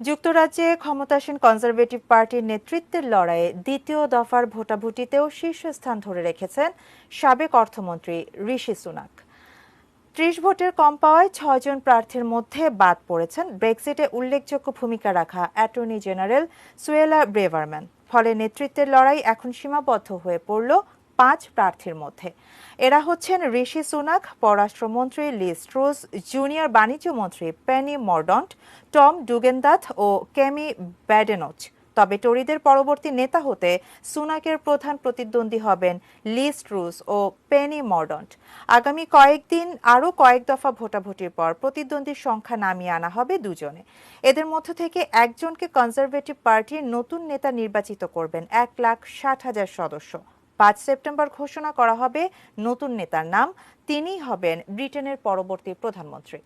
যুক্তরাজ্যে ক্ষমতাসীন কনজারভেটিভ পার্টির নেতৃত্বের লড়াইয়ে দ্বিতীয় দফার ভোটাভুটিতেও শীর্ষস্থান ধরে রেখেছেন সাবেক অর্থমন্ত্রী ঋষি সুনাক। ত্রিশ ভোটের কম পাওয়ায় ছয়জন প্রার্থীর মধ্যে বাদ পড়েছেন ব্রেক্সিটে উল্লেখযোগ্য ভূমিকা রাখা অ্যাটর্নি জেনারেল সুয়েলা ব্রেভারম্যান। ফলে নেতৃত্বের লড়াই এখন সীমাবদ্ধ হয়ে পড়ল পাঁচ প্রার্থীর মধ্যে। এরা হচ্ছেন ঋষি সুনাক, পররাষ্ট্রমন্ত্রী লিজ ট্রুস জুনিয়র বাণিজ্য মন্ত্রী পেনি মর্ডন্ট, টম ডুগেনদাথ ও কেমি ব্যাডেনোচ। তবে টরিদের পরবর্তী নেতা হতে সুনাকের প্রধান প্রতিদ্বন্দ্বী হবেন লিজ ট্রুস ও পেনি মর্ডন্ট। আগামী কয়েকদিন আরও কয়েক দফা ভোটাভুটির পর প্রতিদ্বন্দ্বীর সংখ্যা নামিয়ে আনা হবে দুজনে। এদের মধ্য থেকে একজনকে কনজারভেটিভ পার্টির নতুন নেতা নির্বাচিত করবেন এক লাখ ষাট হাজার সদস্য। পাঁচ সেপ্টেম্বর ঘোষণা করা হবে নতুন নেতার নাম। তিনিই হবেন ব্রিটেনের পরবর্তী প্রধানমন্ত্রী।